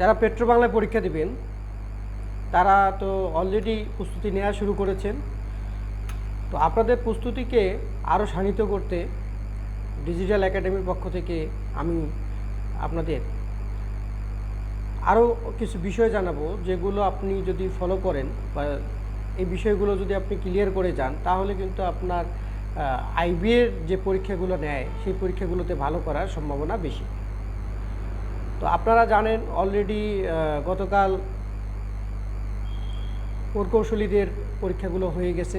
যারা পেট্রো বাংলায় পরীক্ষা দিবেন, তারা তো অলরেডি প্রস্তুতি নেওয়া শুরু করেছেন। তো আপনাদের প্রস্তুতিকে আরও শানিত করতে ডিজিটাল একাডেমির পক্ষ থেকে আমি আপনাদের আরও কিছু বিষয় জানাব, যেগুলো আপনি যদি ফলো করেন বা এই বিষয়গুলো যদি আপনি ক্লিয়ার করে যান, তাহলে কিন্তু আপনার আইবিএর যে পরীক্ষাগুলো নেয়, সেই পরীক্ষাগুলোতে ভালো করার সম্ভাবনা বেশি। তো আপনারা জানেন অলরেডি গতকাল প্রকৌশলীদের পরীক্ষাগুলো হয়ে গেছে।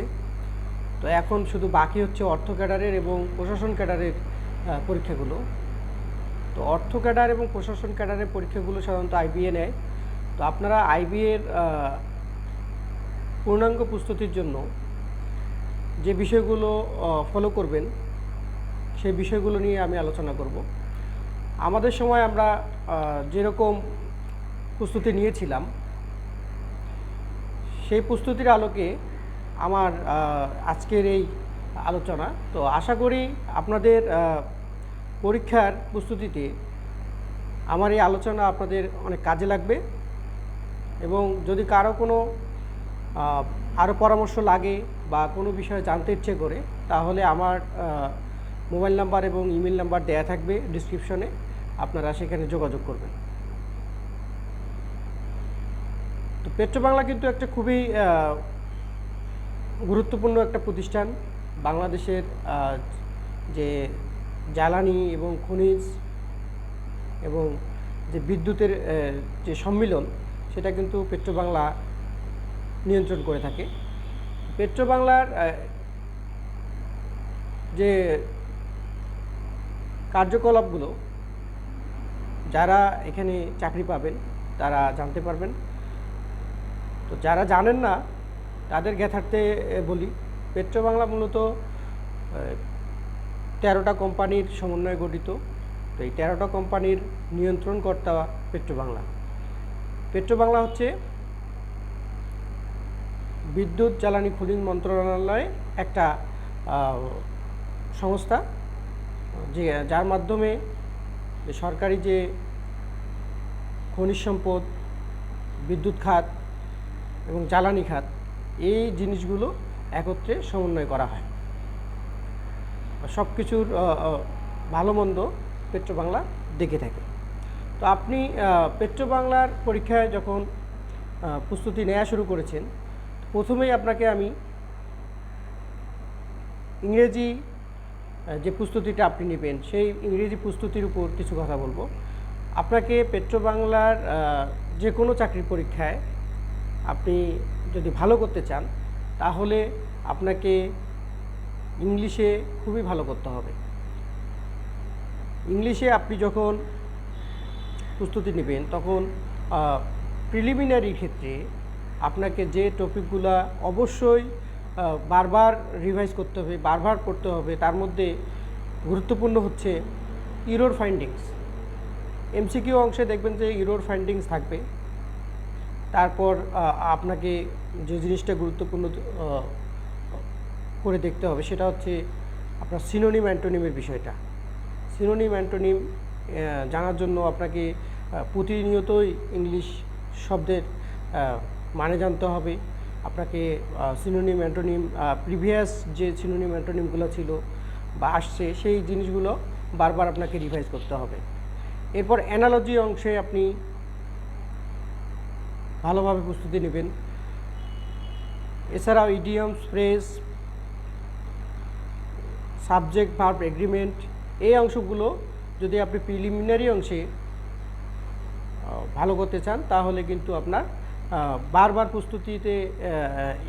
তো এখন শুধু বাকি হচ্ছে অর্থ ক্যাডারের এবং প্রশাসন ক্যাডারের পরীক্ষাগুলো। তো অর্থ ক্যাডার এবং প্রশাসন ক্যাডারের পরীক্ষাগুলো সাধারণত আইবিএ নেয়। তো আপনারা আইবিএর পূর্ণাঙ্গ প্রস্তুতির জন্য যে বিষয়গুলো ফলো করবেন, সেই বিষয়গুলো নিয়ে আমি আলোচনা করব। আমাদের সময় আমরা যেরকম প্রস্তুতি নিয়েছিলাম, সেই প্রস্তুতির আলোকে আমার আজকের এই আলোচনা। তো আশা করি আপনাদের পরীক্ষার প্রস্তুতিতে আমার এই আলোচনা আপনাদের অনেক কাজে লাগবে এবং যদি কারও কোনো আরও পরামর্শ লাগে বা কোনো বিষয়ে জানতে ইচ্ছে করে, তাহলে আমার মোবাইল নাম্বার এবং ইমেল নাম্বার দেয়া থাকবে ডিসক্রিপশনে। আপনারা সেখানে যোগাযোগ করবেন। তো পেট্রো বাংলা কিন্তু একটা খুবই গুরুত্বপূর্ণ একটা প্রতিষ্ঠান। বাংলাদেশের যে জ্বালানি এবং খনিজ এবং যে বিদ্যুতের যে সম্মিলন, সেটা কিন্তু পেট্রো বাংলা নিয়ন্ত্রণ করে থাকে। পেট্রো বাংলার যে কার্যকলাপগুলো যারা এখানে চাকরি পাবেন, তারা জানতে পারবেন। তো যারা জানেন না, তাদের জ্ঞাতার্থে বলি পেট্রো বাংলা মূলত তেরোটা কোম্পানির সমন্বয়ে গঠিত। তো এই তেরোটা কোম্পানির নিয়ন্ত্রণকর্তা পেট্রো বাংলা পেট্রো বাংলা হচ্ছে বিদ্যুৎ, জ্বালানি খনিজ মন্ত্রণালয়ে একটা সংস্থা। যে যার মাধ্যমে যে সরকারি যে খনিজ সম্পদ বিদ্যুৎ খাত এবং জ্বালানি খাত এই জিনিসগুলো একত্রে সমন্বয় করা হয়। সব কিছুর ভালো মন্দ পেট্রো বাংলা দেখে থাকে। তো আপনি আহ, পেট্রো বাংলার পরীক্ষায় যখন প্রস্তুতি নেওয়া শুরু করেছেন প্রথমেই আপনাকে আমি ইংরেজি যে প্রস্তুতিটা আপনি নেবেন, সেই ইংরেজি প্রস্তুতির উপর কিছু কথা বলব। আপনাকে পেট্রো বাংলার যে কোনো চাকরির পরীক্ষায় আপনি যদি ভালো করতে চান, তাহলে আপনাকে ইংলিশে খুবই ভালো করতে হবে। ইংলিশে আপনি যখন প্রস্তুতি নেবেন, তখন প্রিলিমিনারি ক্ষেত্রে আপনাকে যে টপিকগুলো অবশ্যই বারবার রিভাইজ করতে হবে, বারবার করতে হবে, তার মধ্যে গুরুত্বপূর্ণ হচ্ছে ইরোর ফাইন্ডিংস এমসিকিউ অংশে দেখবেন যে ইরোর ফাইন্ডিংস থাকবে। তারপর আপনাকে যে জিনিসটা গুরুত্বপূর্ণ করে দেখতে হবে, সেটা হচ্ছে আপনার সিনোনিম অ্যান্টোনিমের বিষয়টা। সিনোনিম অ্যান্টোনিম জানার জন্য আপনাকে প্রতিনিয়তই ইংলিশ শব্দের মানে জানতে হবে। আপনাকে সিনোনিম অ্যান্টোনিম প্রিভিয়াস যে সিনোনিম অ্যান্টোনিমগুলো ছিল বা আসছে, সেই জিনিসগুলো বারবার আপনাকে রিভাইজ করতে হবে। এরপর অ্যানালজি অংশে আপনি ভালোভাবে প্রস্তুতি নেবেন। এছাড়াও idioms phrase subject verb agreement এই অংশগুলো যদি আপনি প্রিলিমিনারি অংশে ভালো করতে চান, তাহলে কিন্তু আপনার বারবার প্রস্তুতিতে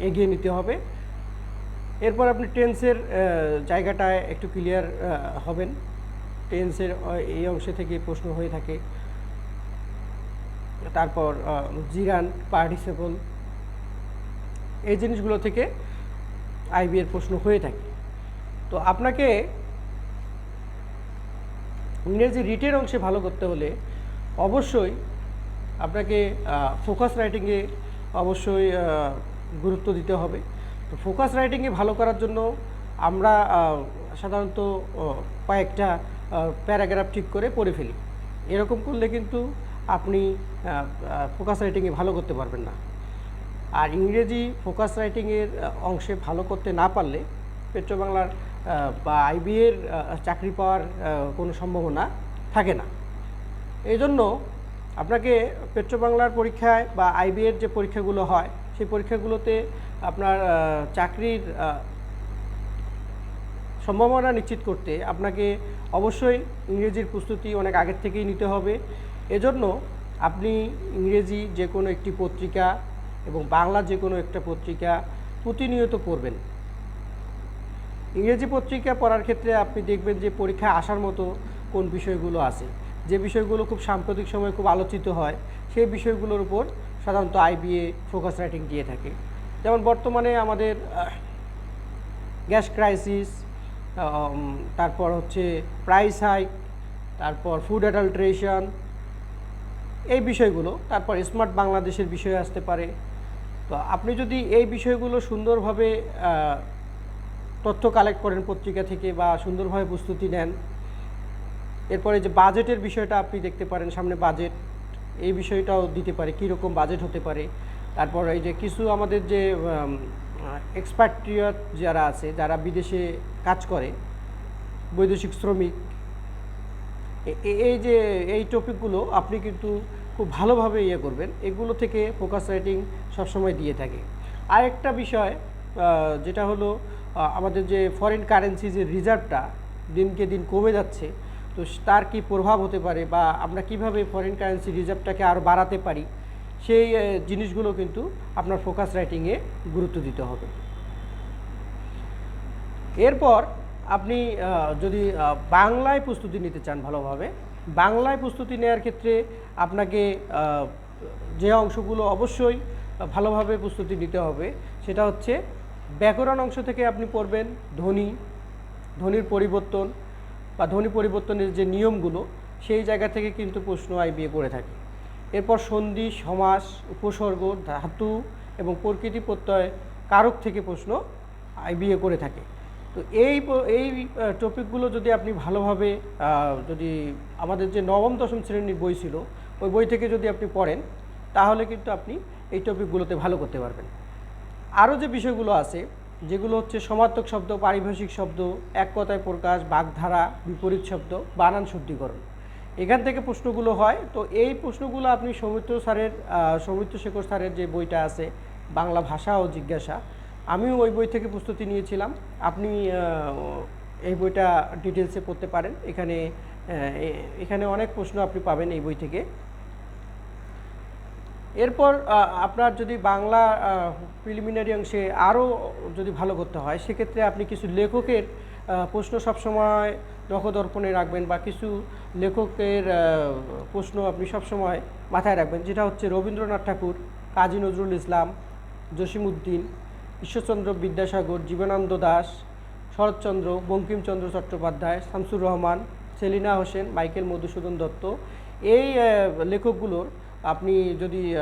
এগিয়ে নিতে হবে। এরপর আপনি টেন্সের জায়গাটায় একটু ক্লিয়ার হবেন। টেন্সের এই অংশে থেকে প্রশ্ন হয়ে থাকে। তারপর জিরান, পার্টিসিপল, এই জিনিসগুলো থেকে আইবি এর প্রশ্ন হয়ে থাকে। তো আপনাকে ইংরেজি রিটের অংশে ভালো করতে হলে অবশ্যই আপনাকে ফোকাস রাইটিংয়ে অবশ্যই গুরুত্ব দিতে হবে। তো ফোকাস রাইটিংয়ে ভালো করার জন্য আমরা সাধারণত কয়েকটা প্যারাগ্রাফ ঠিক করে পড়ে ফেলি। এরকম করলে কিন্তু আপনি ফোকাস রাইটিংয়ে ভালো করতে পারবেন না। আর ইংরেজি ফোকাস রাইটিংয়ের অংশে ভালো করতে না পারলে পেট্রো বাংলার আহ, বা আইবিএর চাকরি পাওয়ার কোনো সম্ভাবনা থাকে না। এই জন্য আপনাকে পেট্রো বাংলার পরীক্ষায় বা আইবিএর যে পরীক্ষাগুলো হয়, সেই পরীক্ষাগুলোতে আপনার চাকরির সম্ভাবনা নিশ্চিত করতে আপনাকে অবশ্যই ইংরেজির প্রস্তুতি অনেক আগের থেকেই নিতে হবে। এজন্য আপনি ইংরেজি যে কোনো একটি পত্রিকা এবং বাংলা যে কোনো একটা পত্রিকা প্রতিনিয়ত পড়বেন। ইংরেজি পত্রিকা পড়ার ক্ষেত্রে আপনি দেখবেন যে পরীক্ষায় আসার মতো কোন বিষয়গুলো আছে। যে বিষয়গুলো খুব সাম্প্রতিক সময়ে খুব আলোচিত হয়, সেই বিষয়গুলোর উপর সাধারণত আইবিএ ফোকাস রাইটিং দিয়ে থাকে। যেমন বর্তমানে আমাদের গ্যাস ক্রাইসিস তারপর হচ্ছে প্রাইস হাইক তারপর ফুড অ্যাডাল্ট্রেশন এই বিষয়গুলো, তারপর স্মার্ট বাংলাদেশের বিষয় আসতে পারে। তো আপনি যদি এই বিষয়গুলো সুন্দরভাবে তথ্য কালেক্ট করেন পত্রিকা থেকে বা সুন্দরভাবে প্রস্তুতি নেন এরপরে যে বাজেটের বিষয়টা আপনি দেখতে পারেন, সামনে বাজেট, এই বিষয়টাও দিতে পারে, কীরকম বাজেট হতে পারে। তারপর এই যে কিছু আমাদের যে এক্সপার্টিয়ত যারা আছে, যারা বিদেশে কাজ করে, বৈদেশিক শ্রমিক এই যে, এই টপিকগুলো আপনি কিন্তু খুব ভালোভাবে ইয়ে করবেন। এগুলো থেকে ফোকাস রাইটিং সবসময় দিয়ে থাকে। আরেকটা বিষয় যেটা হলো আমাদের যে ফরেন কারেন্সি যে রিজার্ভটা দিনকে দিন কমে যাচ্ছে তো তার কি প্রভাব হতে পারে বা আমরা কীভাবে ফরেন কারেন্সি রিজার্ভটাকে আরও বাড়াতে পারি, সেই জিনিসগুলো কিন্তু আপনার ফোকাস রাইটিংয়ে গুরুত্ব দিতে হবে। এরপর আপনি যদি বাংলায় প্রস্তুতি নিতে চান ভালোভাবে, বাংলায় প্রস্তুতি নেওয়ার ক্ষেত্রে আপনাকে যে অংশগুলো অবশ্যই ভালোভাবে প্রস্তুতি নিতে হবে, সেটা হচ্ছে ব্যাকরণ অংশ থেকে আপনি পড়বেন ধ্বনি, ধ্বনির পরিবর্তন বা ধ্বনি পরিবর্তনের যে নিয়মগুলো, সেই জায়গা থেকে কিন্তু প্রশ্ন আই আইবিএ করে থাকে। এরপর সন্ধি, সমাস, উপসর্গ, ধাতু এবং প্রকৃতি প্রত্যয় কারক থেকে প্রশ্ন আই আইবিএ করে থাকে। তো এই এই টপিকগুলো যদি আপনি ভালোভাবে যদি আমাদের যে নবম, দশম শ্রেণির বই ছিল, ওই বই থেকে যদি আপনি পড়েন, তাহলে কিন্তু আপনি এই টপিকগুলোতে ভালো করতে পারবেন। আরও যে বিষয়গুলো আছে যেগুলো হচ্ছে সমার্থক শব্দ, পারিভাষিক শব্দ, এক কথায় প্রকাশ, বাগধারা, বিপরীত শব্দ, বানান শুদ্ধিকরণ। এখান থেকে প্রশ্নগুলো হয়। তো এই প্রশ্নগুলো আপনি সৌমিত্র স্যারের সৌমিত্র শেখর স্যারের যে বইটা আছে, বাংলা ভাষা ও জিজ্ঞাসা, আমিও ওই বই থেকে প্রস্তুতি নিয়েছিলাম। আপনি এই বইটা ডিটেলসে পড়তে পারেন। এখানে এখানে অনেক প্রশ্ন আপনি পাবেন এই বই থেকে। এরপর আপনার যদি বাংলা প্রিলিমিনারি অংশে আরও যদি ভালো করতে হয়, সেক্ষেত্রে আপনি কিছু লেখকের প্রশ্ন সবসময় নখদর্পণে রাখবেন বা কিছু লেখকের প্রশ্ন আপনি সবসময় মাথায় রাখবেন। যেটা হচ্ছে রবীন্দ্রনাথ ঠাকুর, কাজী নজরুল ইসলাম, জসিমউদ্দিন, ঈশ্বরচন্দ্র বিদ্যাসাগর, জীবনানন্দ দাস, শরৎচন্দ্র, বঙ্কিমচন্দ্র চট্টোপাধ্যায়, শামসুর রহমান, সেলিনা হোসেন, মাইকেল মধুসূদন দত্ত। এই লেখকগুলোর আপনি যদি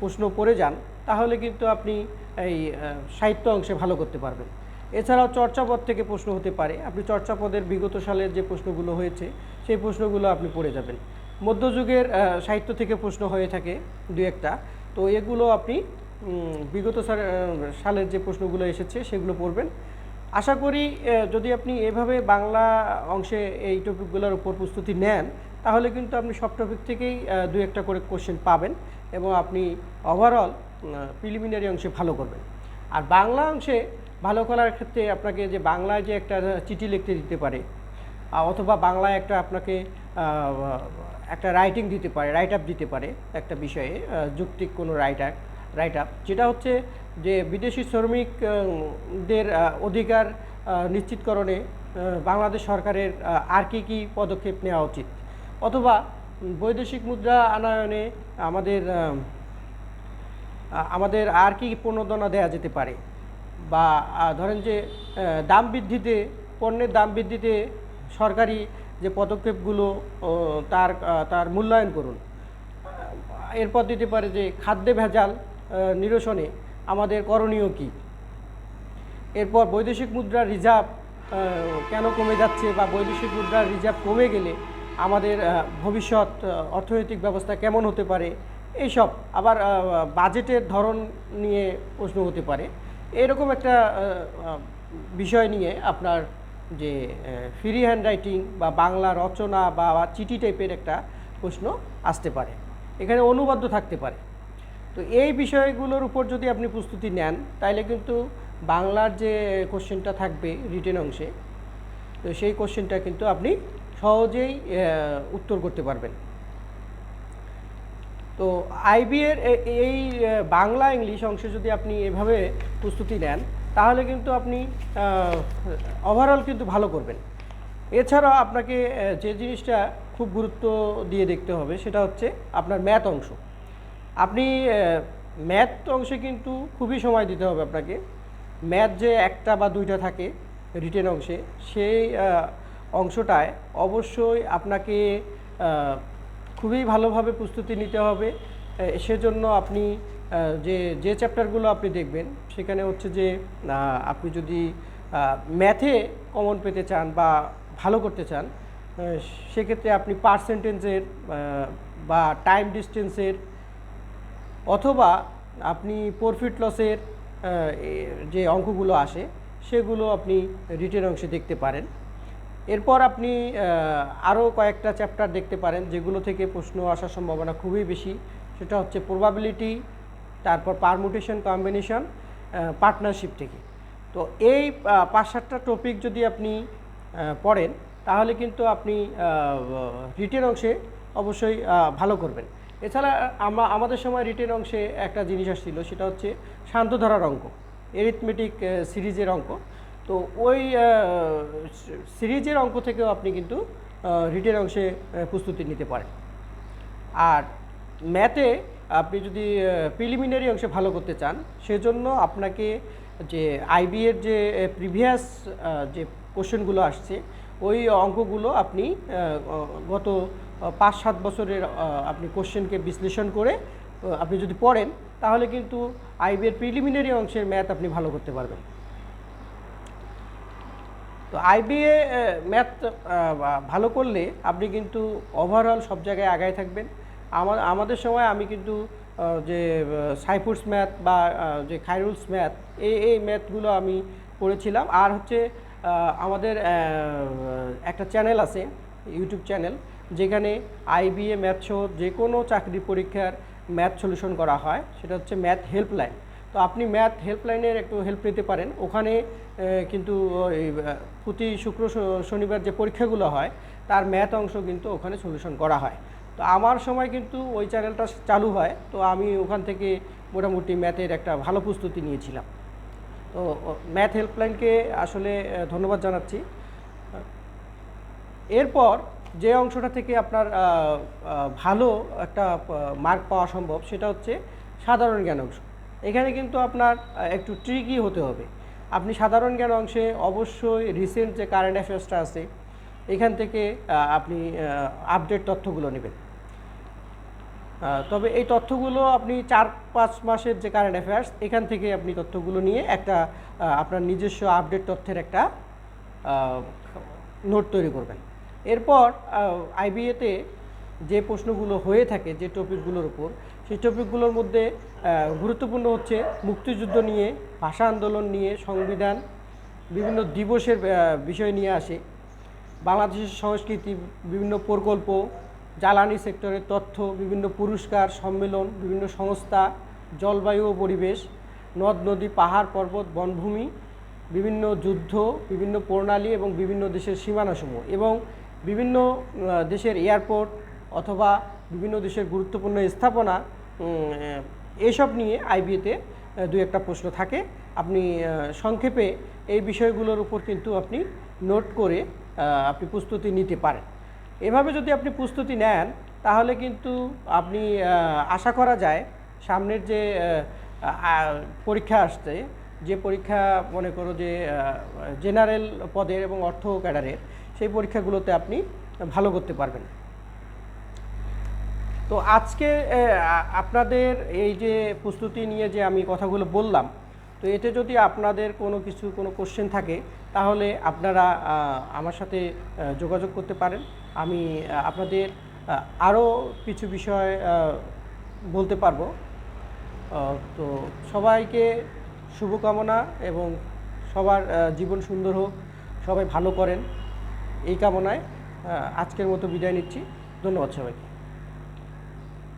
প্রশ্ন পড়ে যান, তাহলে কিন্তু আপনি এই সাহিত্য অংশে ভালো করতে পারবেন। এছাড়াও চর্চাপদ থেকে প্রশ্ন হতে পারে। আপনি চর্চাপদের বিগত সালের যে প্রশ্নগুলো হয়েছে, সেই প্রশ্নগুলো আপনি পড়ে যাবেন। মধ্যযুগের সাহিত্য থেকে প্রশ্ন হয়ে থাকে দু একটা। তো এগুলো আপনি বিগত সাল- সালের যে প্রশ্নগুলো এসেছে, সেগুলো পড়বেন। আশা করি যদি আপনি এভাবে বাংলা অংশে এই টপিকগুলোর উপর প্রস্তুতি নেন তাহলে কিন্তু আপনি সব টপিক থেকেই দু একটা করে কোশ্চেন পাবেন এবং আপনি ওভারঅল প্রিলিমিনারি অংশে ভালো করবেন। আর বাংলা অংশে ভালো করার ক্ষেত্রে আপনাকে যে বাংলায় যে একটা চিঠি লিখতে দিতে পারে অথবা বাংলায় একটা আপনাকে একটা রাইটিং দিতে পারে রাইট আপ দিতে পারে একটা বিষয়ে যুক্তিক কোনো রাইট আপ রাইট আপ যেটা হচ্ছে যে বিদেশি শ্রমিকদের অধিকার নিশ্চিতকরণে বাংলাদেশ সরকারের আর কী কী পদক্ষেপ নেওয়া উচিত? অথবা বৈদেশিক মুদ্রা আনয়নে আমাদের আমাদের আর কি প্রণোদনা দেওয়া যেতে পারে? বা ধরেন যে দাম বৃদ্ধিতে, পণ্যের দাম বৃদ্ধিতে সরকারি যে পদক্ষেপগুলো তার তার মূল্যায়ন করুন। এরপর দিতে পারে যে খাদ্যে ভেজাল নিরসনে আমাদের করণীয় কী? এরপর বৈদেশিক মুদ্রার রিজার্ভ কেন কমে যাচ্ছে বা বৈদেশিক মুদ্রার রিজার্ভ কমে গেলে আমাদের ভবিষ্যৎ অর্থনৈতিক ব্যবস্থা কেমন হতে পারে, এইসব আবার বাজেটের ধরন নিয়ে প্রশ্ন হতে পারে। এরকম একটা বিষয় নিয়ে আপনার যে ফ্রি হ্যান্ড রাইটিং বা বাংলা রচনা বা বা চিঠি টাইপের একটা প্রশ্ন আসতে পারে। এখানে অনুবাদ্য থাকতে পারে। তো এই বিষয়গুলোর উপর যদি আপনি প্রস্তুতি নেন তাহলে কিন্তু বাংলার যে কোশ্চেনটা থাকবে রিটেন অংশে, তো সেই কোশ্চেনটা কিন্তু আপনি সহজেই উত্তর করতে পারবেন। তো আইবিএর এই বাংলা ইংলিশ অংশে যদি আপনি এভাবে প্রস্তুতি নেন, তাহলে কিন্তু আপনি ওভারঅল কিন্তু ভালো করবেন। এছাড়া আপনাকে যে জিনিসটা খুব গুরুত্ব দিয়ে দেখতে হবে, সেটা হচ্ছে আপনার ম্যাথ অংশ। আপনি ম্যাথ অংশে কিন্তু খুবই সময় দিতে হবে আপনাকে। ম্যাথ যে একটা বা দুইটা থাকে, রিটেন অংশে, সেই অংশটায় অবশ্যই আপনাকে খুবই ভালোভাবে প্রস্তুতি নিতে হবে। সেজন্য আপনি যে যে চ্যাপ্টারগুলো আপনি দেখবেন, সেখানে হচ্ছে যে আপনি যদি ম্যাথে কমন পেতে চান বা ভালো করতে চান সেক্ষেত্রে আপনি পার্সেন্টেজের বা টাইম ডিস্টেন্সের অথবা আপনি প্রফিট লসের যে অঙ্কগুলো আসে, সেগুলো আপনি রিটেন অংশে দেখতে পারেন। এরপর আপনি আরও কয়েকটা চ্যাপ্টার দেখতে পারেন যেগুলো থেকে প্রশ্ন আসার সম্ভাবনা খুবই বেশি। সেটা হচ্ছে প্রবাবিলিটি তারপর পারমুটেশন কম্বিনেশন পার্টনারশিপ থেকে। তো এই পাঁচ সাতটা টপিক যদি আপনি পড়েন, তাহলে কিন্তু আপনি রিটেন অংশে অবশ্যই ভালো করবেন। এছাড়া আমরা আমাদের সময় রিটেন অংশে একটা জিনিস আসছিল, সেটা হচ্ছে শান্ত ধরার অঙ্ক এরিথমেটিক সিরিজের অঙ্ক। তো ওই সিরিজের অঙ্ক থেকেও আপনি কিন্তু রিটেন অংশে প্রস্তুতি নিতে পারেন। আর ম্যাথে আপনি যদি প্রিলিমিনারি অংশে ভালো করতে চান, সেজন্য আপনাকে যে আইবি এর যে প্রিভিয়াস যে কোশ্চেনগুলো আসছে, ওই অঙ্কগুলো আপনি গত পাঁচ সাত বছরের আপনি কোশ্চেনকে বিশ্লেষণ করে আপনি যদি পড়েন, তাহলে কিন্তু আইবি এর প্রিলিমিনারি অংশের ম্যাথ আপনি ভালো করতে পারবেন। তো আইবিএ ম্যাথ ভালো করলে আপনি কিন্তু ওভারঅল সব জায়গায় আগায় থাকবেন। আমার, আমাদের সময় আমি কিন্তু যে সাইফুডস ম্যাথ বা যে খাইরুলস ম্যাথ এই এই ম্যাথগুলো আমি পড়েছিলাম আর হচ্ছে আমাদের একটা চ্যানেল আছে ইউটিউব চ্যানেল যেখানে আইবিএ ম্যাথ সহ যে কোনো চাকরি পরীক্ষার ম্যাথ সলিউশন করা হয়। সেটা হচ্ছে ম্যাথ হেল্পলাইন তো আপনি ম্যাথ হেল্পলাইনের একটু হেল্প নিতে পারেন। ওখানে কিন্তু প্রতি শুক্র শনিবার যে পরীক্ষাগুলো হয়, তার ম্যাথ অংশ কিন্তু ওখানে সলিউশন করা হয়। তো আমার সময় কিন্তু ওই চ্যানেলটা চালু হয়। তো আমি ওখান থেকে মোটামুটি ম্যাথের একটা ভালো প্রস্তুতি নিয়েছিলাম। তো ম্যাথ হেল্পলাইনকে আসলে ধন্যবাদ জানাচ্ছি। এরপর যে অংশটা থেকে আপনার ভালো একটা মার্ক পাওয়া সম্ভব, সেটা হচ্ছে সাধারণ জ্ঞান অংশ। এখানে কিন্তু আপনার একটু ট্রিকি হতে হবে। আপনি সাধারণ জ্ঞান অংশে অবশ্যই রিসেন্ট যে কারেন্ট অ্যাফেয়ার্সটা আছে, এখান থেকে আপনি আপডেট তথ্যগুলো নেবেন। তবে এই তথ্যগুলো আপনি চার পাঁচ মাসের যে কারেন্ট অ্যাফেয়ার্স এখান থেকে আপনি তথ্যগুলো নিয়ে একটা আপনার নিজস্ব আপডেট তথ্যের একটা নোট তৈরি করবেন। এরপর আইবিএতে যে প্রশ্নগুলো হয়ে থাকে যে টপিকগুলোর উপর সেই টপিকগুলোর মধ্যে গুরুত্বপূর্ণ হচ্ছে মুক্তিযুদ্ধ নিয়ে, ভাষা আন্দোলন নিয়ে, সংবিধান, বিভিন্ন দিবসের বিষয় নিয়ে আসে। বাংলাদেশের সংস্কৃতি, বিভিন্ন প্রকল্প, জ্বালানি সেক্টরের তথ্য, বিভিন্ন পুরস্কার, সম্মেলন, বিভিন্ন সংস্থা, জলবায়ু ও পরিবেশ, নদ, নদী, পাহাড়, পর্বত, বনভূমি, বিভিন্ন যুদ্ধ, বিভিন্ন প্রণালী এবং বিভিন্ন দেশের সীমানাসমূহ এবং বিভিন্ন দেশের এয়ারপোর্ট অথবা বিভিন্ন দেশের গুরুত্বপূর্ণ স্থাপনা এসব নিয়ে আইবিএতে দু একটা প্রশ্ন থাকে। আপনি সংক্ষেপে এই বিষয়গুলোর উপর কিন্তু আপনি নোট করে আপনি প্রস্তুতি নিতে পারেন। এভাবে যদি আপনি প্রস্তুতি নেন, তাহলে কিন্তু আপনি আশা করা যায় সামনের যে পরীক্ষা আসছে, যে পরীক্ষা মনে করো যে জেনারেল পদের এবং অর্থ ক্যাডারের, সেই পরীক্ষাগুলোতে আপনি ভালো করতে পারবেন। তো আজকে আপনাদের এই যে প্রস্তুতি নিয়ে যে আমি কথাগুলো বললাম, তো এতে যদি আপনাদের কোনো কিছু, কোনো কোশ্চেন থাকে, তাহলে আপনারা আমার সাথে যোগাযোগ করতে পারেন। আমি আপনাদের আরও কিছু বিষয় বলতে পারব। তো সবাইকে শুভকামনা এবং সবার জীবন সুন্দর হোক, সবাই ভালো করেন। এই কামনায় আজকের মতো বিদায় নিচ্ছি। ধন্যবাদ সবাইকে।